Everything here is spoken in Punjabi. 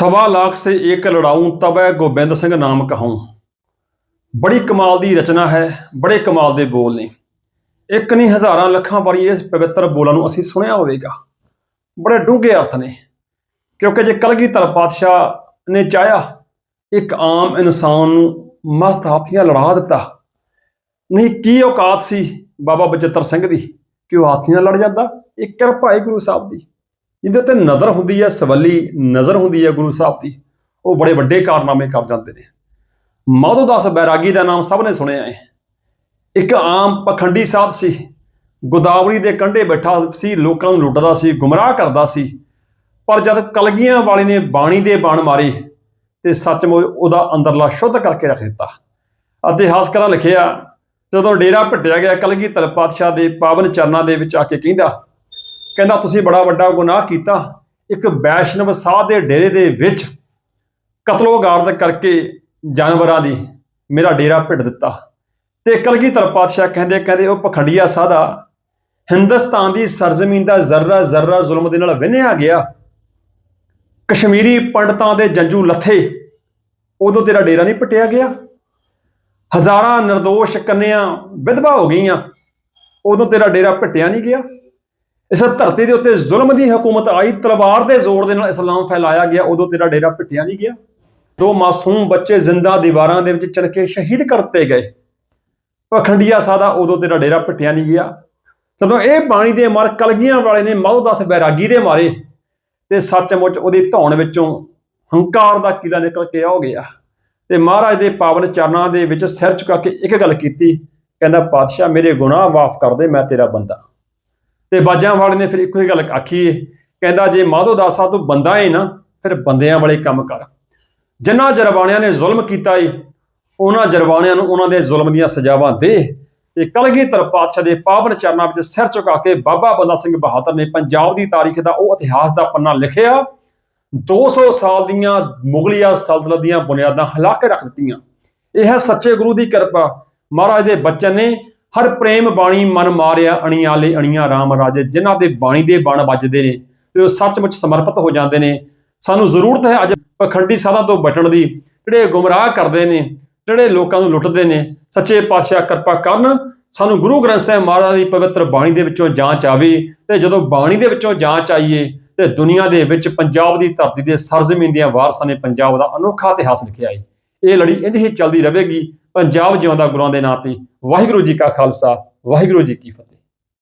ਸਵਾ ਲੱਖ ਸੇ एक लड़ाऊं तब है गोबिंद सिंह नाम ਬੜੀ ਕਮਾਲ ਦੀ ਰਚਨਾ ਹੈ, ਬੜੇ ਕਮਾਲ ਦੇ ਬੋਲ ਨੇ। ਇੱਕ ਨਹੀਂ ਹਜ਼ਾਰਾਂ ਲੱਖਾਂ ਵਾਰੀ ਇਸ ਪਵਿੱਤਰ ਬੋਲਾਂ ਨੂੰ ਅਸੀਂ ਸੁਣਿਆ ਹੋਵੇਗਾ। ਬੜੇ ਡੂੰਘੇ ਅਰਥ ਨੇ। ਕਿਉਂਕਿ ਜੇ ਕਲਗੀ ਕਲਗੀਧਰ ਪਾਤਸ਼ਾਹ ਨੇ ਚਾਹਿਆ, ਇੱਕ ਆਮ ਇਨਸਾਨ ਨੂੰ ਮਸਤ ਹਾਥੀਆਂ ਲੜਾ ਦਿੱਤਾ। ਨਹੀਂ, ਕੀ ਔਕਾਤ ਸੀ ਬਾਬਾ ਬਚਤਰ ਸਿੰਘ ਦੀ ਕਿ ਉਹ ਹਾਥੀਆਂ ਲੜ ਜਾਂਦਾ? ਇਹ ਕਿਰਪਾ ਹੈ ਗੁਰੂ ਸਾਹਿਬ ਦੀ। ਜਿਹਦੇ ਉੱਤੇ ਨਜ਼ਰ ਹੁੰਦੀ ਹੈ, ਸਵੱਲੀ ਨਜ਼ਰ ਹੁੰਦੀ ਹੈ ਗੁਰੂ ਸਾਹਿਬ ਦੀ। ਉਹ ਬੜੇ ਵੱਡੇ ਕਾਰਨਾਮੇ ਕਰ ਜਾਂਦੇ ਨੇ। ਮਾਧੋ ਦਾਸ ਬੈਰਾਗੀ ਦਾ ਨਾਮ ਸਭ ਨੇ ਸੁਣਿਆ ਹੈ। ਇੱਕ ਆਮ ਪਖੰਡੀ ਸਾਧ ਸੀ। ਗੋਦਾਵਰੀ ਦੇ ਕੰਢੇ ਬੈਠਾ ਸੀ, ਲੋਕਾਂ ਨੂੰ ਲੁੱਟਦਾ ਸੀ, ਗੁੰਮਰਾਹ ਕਰਦਾ ਸੀ। ਪਰ ਜਦ ਕਲਗੀਆਂ ਵਾਲੇ ਨੇ ਬਾਣੀ ਦੇ ਬਾਣ ਮਾਰੇ ਤੇ ਸੱਚਮੁੱਚ ਉਹਦਾ ਅੰਦਰਲਾ ਸ਼ੁੱਧ ਕਰਕੇ ਰੱਖ ਦਿੱਤਾ। ਇਤਿਹਾਸਕਾਰਾਂ ਲਿਖਿਆ, ਜਦੋਂ ਡੇਰਾ ਭਿੱਟਿਆ ਗਿਆ, ਕਲਗੀ ਤਲ ਪਾਤਸ਼ਾਹ ਦੇ ਪਾਵਨ ਚਰਨਾਂ ਦੇ ਵਿੱਚ ਆ ਕੇ ਕਹਿੰਦਾ ਕਹਿੰਦਾ, ਤੁਸੀਂ ਬੜਾ ਵੱਡਾ ਗੁਨਾਹ ਕੀਤਾ। ਇੱਕ ਵੈਸ਼ਨਵ ਸਾਧ ਦੇ ਡੇਰੇ ਦੇ ਵਿੱਚ ਕਤਲੋਗਾਰਦ ਕਰਕੇ ਜਾਨਵਰਾਂ ਦੀ ਮੇਰਾ ਡੇਰਾ ਭਿੱਟ ਦਿੱਤਾ। ਤੇ ਕਲਗੀਧਰ ਪਾਤਸ਼ਾਹ ਕਹਿੰਦੇ ਕਹਿੰਦੇ, ਉਹ ਪਖੰਡੀਆ ਸਾਧਾ ਹਿੰਦੁਸਤਾਨ ਦੀ ਸਰਜ਼ਮੀਨ ਦਾ ਜ਼ਰਰਾ ਜ਼ਰਰਾ ਜ਼ੁਲਮ ਦੇ ਨਾਲ ਵਿੰਨਿਆ ਗਿਆ। ਕਸ਼ਮੀਰੀ ਪੰਡਤਾਂ ਦੇ ਜੰਜੂ ਲੱਥੇ ਉਦੋਂ ਤੇਰਾ ਡੇਰਾ ਨਹੀਂ ਪਟਿਆ ਗਿਆ। ਹਜ਼ਾਰਾਂ નિર્ਦੋਸ਼ ਕੰਨਿਆਂ ਵਿਧਵਾ ਹੋ ਗਈਆਂ। ਉਦੋਂ ਤੇਰਾ ਡੇਰਾ ਪਟਿਆ ਨਹੀਂ ਗਿਆ। ਇਸ ਧਰਤੀ ਦੇ ਉੱਤੇ ਜ਼ੁਲਮ ਦੀ ਹਕੂਮਤ ਆਈ, ਤਲਵਾਰ ਦੇ ਜ਼ੋਰ ਦੇ ਨਾਲ ਇਸਲਾਮ ਫੈਲਾਇਆ ਗਿਆ, ਉਦੋਂ ਤੇਰਾ ਡੇਰਾ ਪਟਿਆ ਨਹੀਂ ਗਿਆ। ਦੋ ਮਾਸੂਮ ਬੱਚੇ ਜ਼ਿੰਦਾ ਦੀਵਾਰਾਂ ਦੇ ਵਿੱਚ ਚੜ ਕੇ ਸ਼ਹੀਦ ਕਰਤੇ ਗਏ। ਪਖੰਡੀਆ ਸਾਦਾ ਉਦੋਂ ਤੇਰਾ ਡੇਰਾ ਪਟਿਆ ਨਹੀਂ ਗਿਆ। ਜਦੋਂ ਇਹ ਬਾਣੀ ਦੇ ਮਾਰ ਕਲਗੀਆਂ ਵਾਲੇ ਨੇ ਮੌਦਸ ਬੈਰਾਗੀ ਦੇ ਮਾਰੇ, ਤੇ ਸੱਚਮੁੱਚ ਉਹਦੀ ਧੌਣ ਵਿੱਚੋਂ ਹੰਕਾਰ ਦਾ ਕੀੜਾ ਨਿਕਲ ਕੇ ਆ ਗਿਆ। ਤੇ ਮਹਾਰਾਜ ਦੇ ਪਾਵਨ ਚਰਨਾਂ ਦੇ ਵਿੱਚ ਸਿਰ ਝੁਕਾ ਕੇ ਇੱਕ ਗੱਲ ਕੀਤੀ, ਕਹਿੰਦਾ, ਪਾਤਸ਼ਾਹ, ਮੇਰੇ ਗੁਨਾਹ ਮਾਫ ਕਰ ਦੇ, ਮੈਂ ਤੇਰਾ ਬੰਦਾ ਤੇ ਬਾਜਾਂ ਵਾਲੇ ਨੇ ਫਿਰ ਇੱਕੋ ਹੀ ਗੱਲ ਆਖੀ ਏ। ਕਹਿੰਦਾ, ਜੇ ਮਾਧੋ ਦਾਸਾ ਤੂੰ ਬੰਦਾ ਏ ਨਾ, ਫਿਰ ਬੰਦਿਆਂ ਵਾਲੇ ਕੰਮ ਕਰ। ਜਿਨ੍ਹਾਂ ਜਰਵਾਣਿਆਂ ਨੇ ਜ਼ੁਲਮ ਕੀਤਾ ਏ, ਉਹਨਾਂ ਜਰਵਾਣਿਆਂ ਨੂੰ ਉਹਨਾਂ ਦੇ ਜ਼ੁਲਮ ਦੀਆਂ ਸਜ਼ਾਵਾਂ ਦੇ। ਤੇ ਕਲਗੀਧਰ ਪਾਤਸ਼ਾਹ ਦੇ ਪਾਵਨ ਚਰਨਾਂ ਵਿੱਚ ਸਿਰ ਝੁਕਾ ਕੇ ਬਾਬਾ ਬੰਦਾ ਸਿੰਘ ਬਹਾਦਰ ਨੇ ਪੰਜਾਬ ਦੀ ਤਾਰੀਖ ਦਾ ਉਹ ਇਤਿਹਾਸ ਦਾ ਪੰਨਾ ਲਿਖਿਆ। 200 ਸਾਲ ਦੀਆਂ ਮੁਗਲਿਆ ਸਲਤਨਤ ਦੀਆਂ ਬੁਨਿਆਦਾਂ ਹਿਲਾ ਕੇ ਰੱਖ ਦਿੱਤੀਆਂ। ਇਹ ਹੈ ਸੱਚੇ ਗੁਰੂ ਦੀ ਕਿਰਪਾ। ਮਹਾਰਾਜ ਦੇ ਬਚਨ ਨੇ ਹਰ ਪ੍ਰੇਮ ਬਾਣੀ ਮਨ ਮਾਰਿਆ ਅਣੀਆਲੇ ਅਣੀਆਂ ਰਾਮ ਰਾਜੇ, ਜਿਨ੍ਹਾਂ ਦੇ ਬਾਣੀ ਦੇ ਬਣ ਵੱਜਦੇ ਨੇ ਤੇ ਉਹ ਸੱਚਮੁੱਚ ਸਮਰਪਿਤ ਹੋ ਜਾਂਦੇ ਨੇ। ਸਾਨੂੰ ਜ਼ਰੂਰਤ ਹੈ ਅੱਜ ਪਖੰਡੀ ਸਾਧਾਂ ਤੋਂ ਬਚਣ ਦੀ, ਜਿਹੜੇ ਗੁੰਮਰਾਹ ਕਰਦੇ ਨੇ, ਜਿਹੜੇ ਲੋਕਾਂ ਨੂੰ ਲੁੱਟਦੇ ਨੇ। ਸੱਚੇ ਪਾਤਸ਼ਾਹ ਕਿਰਪਾ ਕਰਨ ਸਾਨੂੰ ਗੁਰੂ ਗ੍ਰੰਥ ਸਾਹਿਬ ਮਹਾਰਾਜ ਦੀ ਪਵਿੱਤਰ ਬਾਣੀ ਦੇ ਵਿੱਚੋਂ ਜਾਂਚ ਆਵੇ ਤੇ ਜਦੋਂ ਬਾਣੀ ਦੇ ਵਿੱਚੋਂ ਜਾਂਚ ਆਈਏ ਤੇ ਦੁਨੀਆ ਦੇ ਵਿੱਚ ਪੰਜਾਬ ਦੀ ਧਰਤੀ ਦੇ ਸਰਜ਼ਮੀਨ ਦੀਆਂ ਵਾਰਸਾਂ ਨੇ ਪੰਜਾਬ ਦਾ ਅਨੋਖਾ ਇਤਿਹਾਸ ਲਿਖਿਆ ਹੈ ਇਹ ਲੜੀ ਇੰਝ ਹੀ ਚੱਲਦੀ ਰਹੇਗੀ ਪੰਜਾਬ ਜਿਉਂਦਾ ਗੁਰਾਂ ਦੇ ਨਾਂ ਤੇ ਵਾਹਿਗੁਰੂ ਜੀ ਕਾ ਖਾਲਸਾ ਵਾਹਿਗੁਰੂ ਜੀ ਕੀ ਫਤਿਹ।